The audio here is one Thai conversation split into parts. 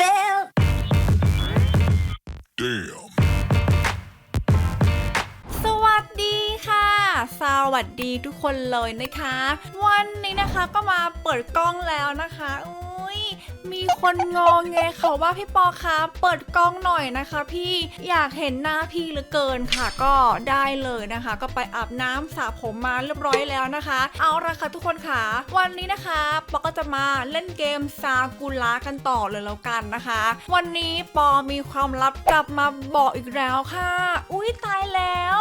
felt. Damn. สวัสดีค่ะ สวัสดีทุกคนเลยนะคะ วันนี้นะคะก็มาเปิดกล้องแล้วนะคะ มีคนงงไงเขาว่าพี่ปอคะเปิดกล้องหน่อยนะคะ พี่อยากเห็นหน้าพี่เหลือเกินค่ะก็ได้เลยนะคะ ก็ไปอาบน้ำสระผมมาเรียบร้อยแล้วนะคะ เอาละค่ะทุกคนค่ะวันนี้นะคะปอก็จะมาเล่นเกมซากุระกันต่อเลยแล้วกันนะคะ วันนี้ปอมีความลับกลับมาบอกอีกแล้วค่ะ อุ้ยตายแล้ว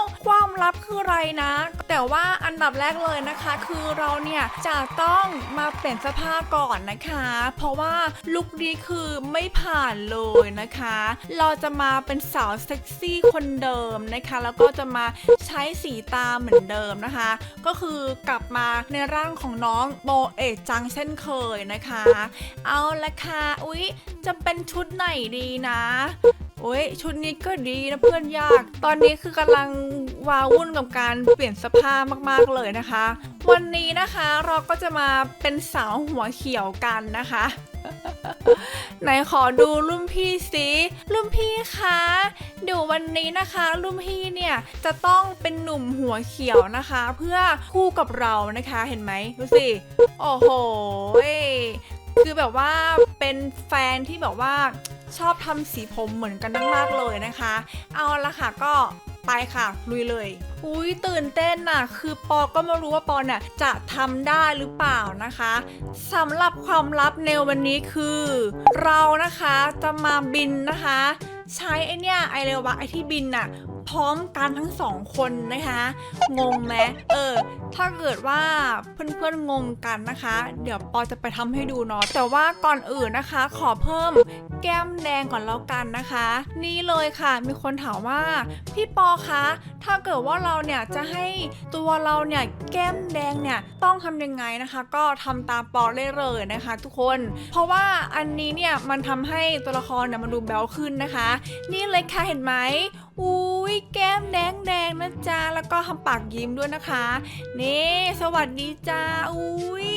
ลับคืออะไรนะ แต่ว่าอันดับแรกเลยนะคะ คือเราเนี่ยจะต้องมาเปลี่ยนเสื้อผ้าก่อนนะคะ เพราะว่าลุคนี้คือไม่ผ่านเลยนะคะ เราจะมาเป็นสาวเซ็กซี่คนเดิมนะคะ แล้วก็จะมาใช้สีตาเหมือนเดิมนะคะ ก็คือกลับมาในร่างของน้องโบเอจังเช่นเคยนะคะ เอาละค่ะอุ๊ยจะเป็นชุดไหนดีนะโอ้ยชุดนี้ก็ดีนะเพื่อนยาก ตอนนี้คือกำลัง วาวุ่นกับการเปลี่ยนเสภาพมากๆเลยนะคะ วันนี้นะคะเราก็จะมาเป็นสาวหัวเขียวกันนะคะไหนขอดูรุ่นพี่สิรุ่นพี่คะเดี๋ยววันนี้นะคะรุ่นพี่เนี่ยจะต้องเป็นหนุ่มหัวเขียวนะคะ เพื่อคู่กับเรานะคะเห็นไหมดูสิโอ้โหคือแบบว่าเป็นแฟนที่แบบว่าชอบทำสีผมเหมือนกันมากๆเลยนะคะ เอาละค่ะก็ไปค่ะ ลุยเลย อุ้ยตื่นเต้นน่ะ คือปอก็ไม่รู้ว่าปอน่ะจะทำได้หรือเปล่านะคะสำหรับความลับในวันนี้คือ เรานะคะจะมาบินนะคะ ใช้ไอเนี่ยไอเรวะไอที่บินน่ะ พร้อมกันทั้งสองคนนะคะ งงไหมเออ ถ้าเกิดว่าเพื่อนๆงงกันนะคะ เดี๋ยวปอจะไปทำให้ดูเนาะแต่ว่าก่อนอื่นนะคะ ขอเพิ่มแก้มแดงก่อนแล้วกันนะคะ นี่เลยค่ะ มีคนถามว่าพี่ปอคะถ้าเกิดว่าเราเนี่ยจะให้ตัวเราเนี่ยแก้มแดงเนี่ยต้องทำยังไงนะคะ ก็ทำตามปอได้เลยนะคะ ทุกคน เพราะว่าอันนี้เนี่ยมันทำให้ตัวละครเนี่ยมันดูแบลขึ้นนะคะ นี่เลยค่ะเห็นไหมอุ้ แก้มแดงแดงๆนะจ๊ะแล้วก็ทำปากยิ้มด้วยนะคะ นี่ สวัสดีจ้าอุ้ย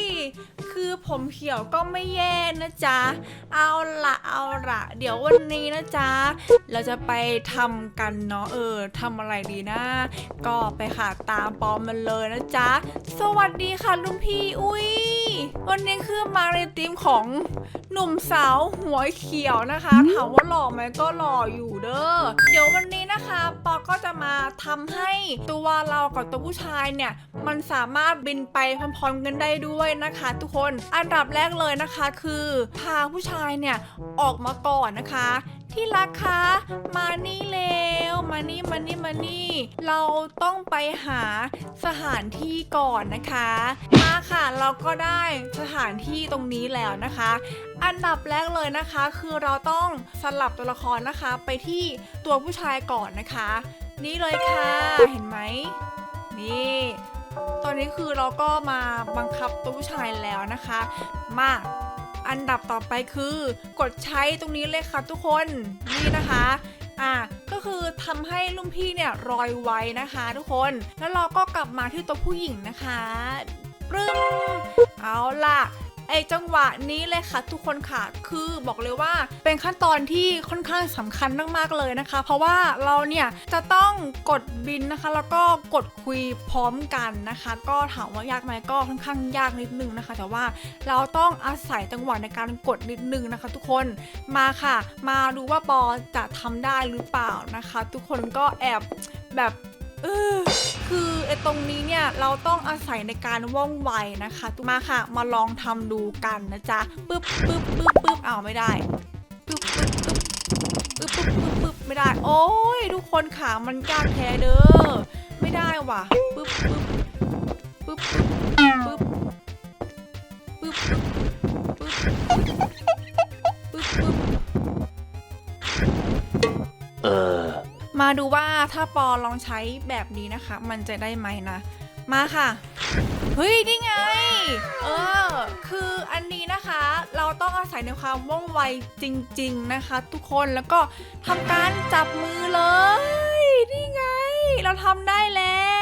คือผมเขียวก็ไม่แย่นะจ๊ะ เอาละเอาละเดี๋ยววันนี้นะจ๊ะ เราจะไปทำกันเนาะเออทำอะไรดีนะ ก็ไปค่ะตามปอมมันเลยนะจ๊ะ สวัสดีค่ะลุงพี่อุ้ยวันนี้คือมาในทีมของหนุ่มสาวหัวเขียวนะคะถามว่าหล่อไหมก็หล่ออยู่เด้อเดี๋ยววันนี้นะคะปอก็จะมาทำให้ตัวเรากับตัวผู้ชายเนี่ย มันสามารถบินไปพร้อมๆกันได้ด้วยนะคะ ทุกคนอันดับแรกเลยนะคะคือพาผู้ชายเนี่ยออกมาก่อนนะคะ ที่รักคะมานี่เร็วมานี่มานี่มานี่ เราต้องไปหาสถานที่ก่อนนะคะ มาค่ะเราก็ได้สถานที่ตรงนี้แล้วนะคะ อันดับแรกเลยนะคะ คือเราต้องสลับตัวละครนะคะ ไปที่ตัวผู้ชายก่อนนะคะ นี่เลยค่ะเห็นไหมนี่ ตอนนี้คือเราก็มาบังคับตัวผู้ชายแล้วนะคะ มาอันดับต่อไปคือกดใช้ตรงนี้เลยค่ะทุกคนนี่นะคะอะก็คือทำให้ลุงพี่เนี่ยรอยไว้นะคะ ทุกคนแล้วเราก็กลับมาที่ตัวผู้หญิงนะคะปรึ้มเอาล่ะ ไอจังหวะนี้เลยค่ะ ทุกคนค่ะคือบอกเลยว่า เป็นขั้นตอนที่ค่อนข้างสำคัญมากๆเลยนะคะ เพราะว่าเราเนี่ยจะต้องกดบินนะคะ แล้วก็กดคุยพร้อมกันนะคะ ก็ถามว่ายากไหมก็ค่อนข้างยากนิดนึงนะคะ แต่ว่าเราต้องอาศัยจังหวะในการกดนิดนึงนะคะ ทุกคนมาค่ะ มาดูว่าปอจะทำได้หรือเปล่านะคะ ทุกคนก็แอบแบบ เออคือไอ้ตรงนี้เนี่ยเราต้องอาศัยในการว่องไวนะคะตุมาค่ะ มาลองทำดูกันนะจ๊ะปึ๊บปึ๊บปึ๊บปึ๊บอ้าวไม่ได้ปึ๊บปึ๊บปึ๊บปึ๊บปึ๊บปึ๊บปึ๊บไม่ได้ โอ้ยทุกคนขามันยากแท้เด้อไม่ได้ว่ะปึ๊บปึ๊บปึ๊บปึ๊บปึ๊บปึ๊บปึ๊บปึ๊บปึ๊บ ดูว่าถ้าปอลองใช้แบบนี้นะคะ มันจะได้ไหมนะ มาค่ะ เฮ้ย นี่ไง เออ คืออันนี้นะคะ เราต้องอาศัยในความว่องไวจริง ๆนะคะ ทุกคน แล้วก็ทำการจับมือเลย นี่ไง เราทำได้แล้วยูฮู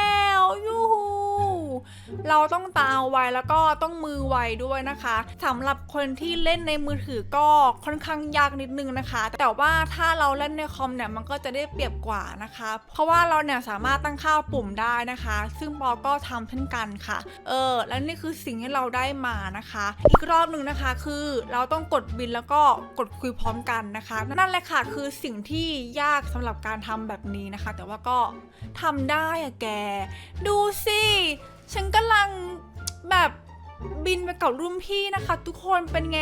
เราต้องตาไวแล้วก็ต้องมือไวด้วยนะคะสำหรับคนที่เล่นในมือถือก็ค่อนข้างยากนิดนึงนะคะ แต่ว่าถ้าเราเล่นในคอมเนี่ยมันก็จะได้เปรียบกว่านะคะ เพราะว่าเราเนี่ยสามารถตั้งค่าปุ่มได้นะคะ ซึ่งปอก็ทำเช่นกันค่ะ เออและนี่คือสิ่งที่เราได้มานะคะ อีกรอบหนึ่งนะคะคือเราต้องกดบินแล้วก็กดคุยพร้อมกันนะคะ นั่นแหละค่ะคือสิ่งที่ยากสำหรับการทำแบบนี้นะคะ แต่ว่าก็ทำได้อะแก ดูสิ ฉันกำลังแบบบินไปกับรุ่นพี่นะคะ ทุกคนเป็นไง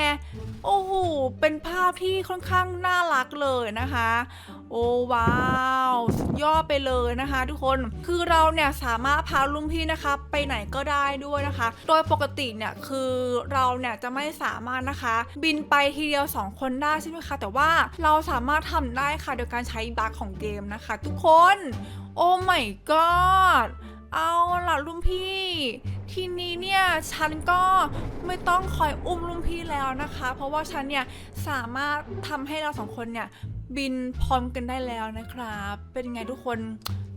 โอ้โห เป็นภาพที่ค่อนข้างน่ารักเลยนะคะ โอ้ว้าวสุดยอดไปเลยนะคะ ทุกคนคือเราเนี่ยสามารถพาลุงพี่นะคะ ไปไหนก็ได้ด้วยนะคะ โดยปกติเนี่ยคือเราเนี่ยจะไม่สามารถนะคะ บินไปทีเดียว 2 คนได้ใช่ไหมคะ แต่ว่าเราสามารถทำได้ค่ะโดยการใช้บัคของเกมนะคะ ทุกคน โอ้ my god เอาล่ะลุงพี่ ทีนี้เนี่ยฉันก็ไม่ต้องคอยอุ้มลุงพี่แล้วนะคะ เพราะว่าฉันเนี่ยสามารถทำให้เราสองคนเนี่ยบินพร้อมกันได้แล้วนะครับ เป็นไงทุกคน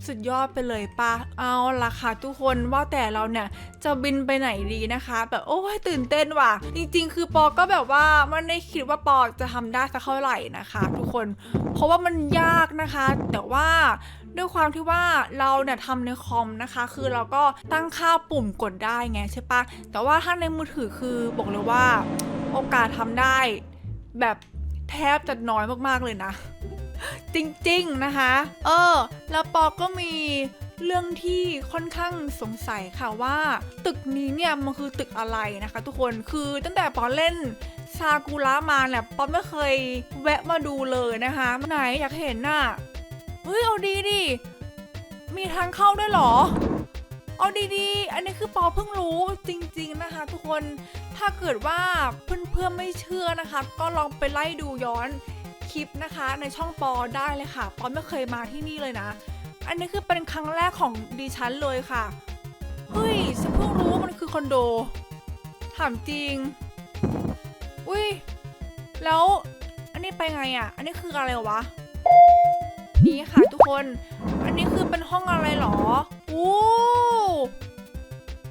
สุดยอดไปเลยปะเอาล่ะค่ะทุกคนว่าแต่เราเนี่ยจะบินไปไหนดีนะคะ แบบโอ้ยตื่นเต้นว่ะ จริง ๆ คือปอก็แบบว่าไม่ได้คิดว่าปอจะทำได้สักเท่าไหร่นะคะ ทุกคนเพราะว่ามันยากนะคะ แต่ว่าด้วยความที่ว่าเราเนี่ยทำในคอมนะคะ คือเราก็ตั้งค่าปุ่มกดได้ไงใช่ปะแต่ว่าถ้าในมือถือคือบอกเลยว่า โอกาสทำได้แบบแทบจะน้อยมากๆเลยนะ จริงๆนะคะ เออ แล้วปอก็มีเรื่องที่ค่อนข้างสงสัยค่ะว่า ตึกนี้เนี่ยมันคือตึกอะไรนะคะ ทุกคนคือตั้งแต่ปอเล่นซากุระมาเนี่ยปอไม่เคยแวะมาดูเลยนะคะไหนอยากเห็นน่ะเฮ้ยเอาดีดิมีทางเข้าด้วยเหรอ เอาดีๆ อันนี้คือปอเพิ่งรู้จริง ๆนะคะ ทุกคนถ้าเกิดว่าเพื่อนๆไม่เชื่อนะคะ ก็ลองไปไล่ดูย้อน คลิปนะคะ ในช่องปอได้เลยค่ะ ปอไม่เคยมาที่นี่เลยนะ อันนี้คือเป็นครั้งแรกของดิฉันเลยค่ะ เฮ้ยฉันเพิ่งรู้ว่ามันคือคอนโด ถามจริง อุ้ย แล้วอันนี้ไปไงอะ่ะ อันนี้คืออะไรวะ นี่ค่ะทุกคน อันนี้คือเป็นห้องอะไรหรออู้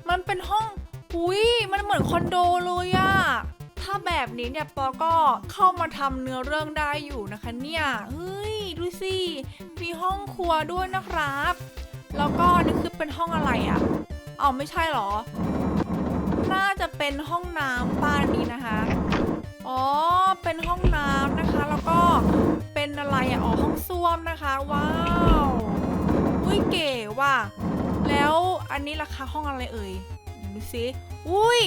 มันเป็นห้อง อุ้ยมันเหมือนคอนโดเลยอะ ถ้าแบบนี้เนี่ยปอก็เข้ามาทำเนื้อเรื่องได้อยู่นะคะเนี่ยเฮ้ยดูสิมีห้องครัวด้วยนะครับ แล้วก็นี่คือเป็นห้องอะไรอะอ๋อไม่ใช่หรอ น่าจะเป็นห้องน้ำบ้านนี้นะคะอ๋อเป็นห้องน้ำนะคะ แล้วก็เป็นอะไรอะอ๋อห้องส้วมนะคะว้าวอุ้ยเก๋ว่ะแล้วอันนี้ราคาห้องอะไรเอ่ยดูสิอุ้ย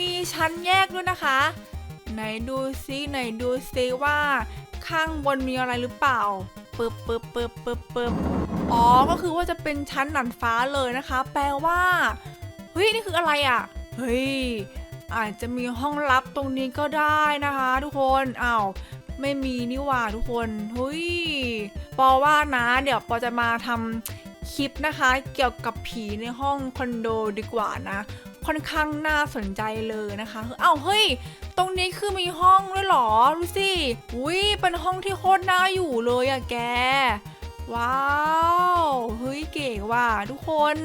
มีชั้นแยกด้วยนะคะ ไหนดูซิไหนดูซิว่าข้างบนมีอะไรหรือเปล่าปึ๊บปึ๊บปึ๊บปึ๊บปึ๊บอ๋อ ก็คือว่าจะเป็นชั้นหนันฟ้าเลยนะคะ แปลว่า เฮ้ย นี่คืออะไรอะ เฮ้ย อาจจะมีห้องลับตรงนี้ก็ได้นะคะ ทุกคนอ้าว ไม่มีนี่หว่าทุกคน เฮ้ย ปอว่านะ เดี๋ยวปอจะมาทำคลิปนะคะ เกี่ยวกับผีในห้องคอนโดดีกว่านะ ค่อนข้างน่าสนใจเลยนะคะอ้าวเฮ้ย ตรงนี้คือมีห้องด้วยหรอ รู้สิ อุ้ยเป็นห้องที่โคตรน่าอยู่เลยอะแก ว้าวเฮ้ยเก๋ว่ะทุกคน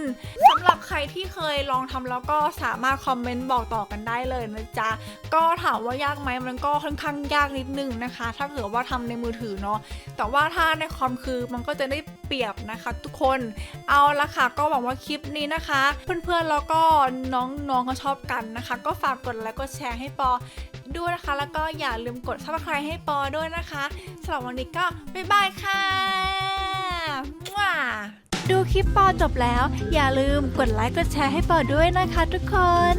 สำหรับใครที่เคยลองทำแล้วก็สามารถคอมเมนต์บอกต่อกันได้เลยนะจ๊ะก็ถามว่ายากไหมมันก็ค่อนข้างยากนิดนึงนะคะ ถ้าเกิดว่าทำในมือถือเนาะแต่ว่าถ้าในคอมคือมันก็จะได้เปรียบนะคะทุกคนเอาละค่ะ ก็หวังว่าคลิปนี้นะคะ เพื่อนๆแล้วก็น้องๆเขาชอบกันนะคะ ก็ฝากกดไลค์กดแชร์ให้ปอด้วยนะคะ แล้วก็อย่าลืมกด subscribe ให้ปอด้วยนะคะสำหรับวันนี้ก็บ๊ายบายค่ะ ดูคลิปปอจบแล้ว อย่าลืมกดไลค์กดแชร์ให้ปอด้วยนะคะทุกคน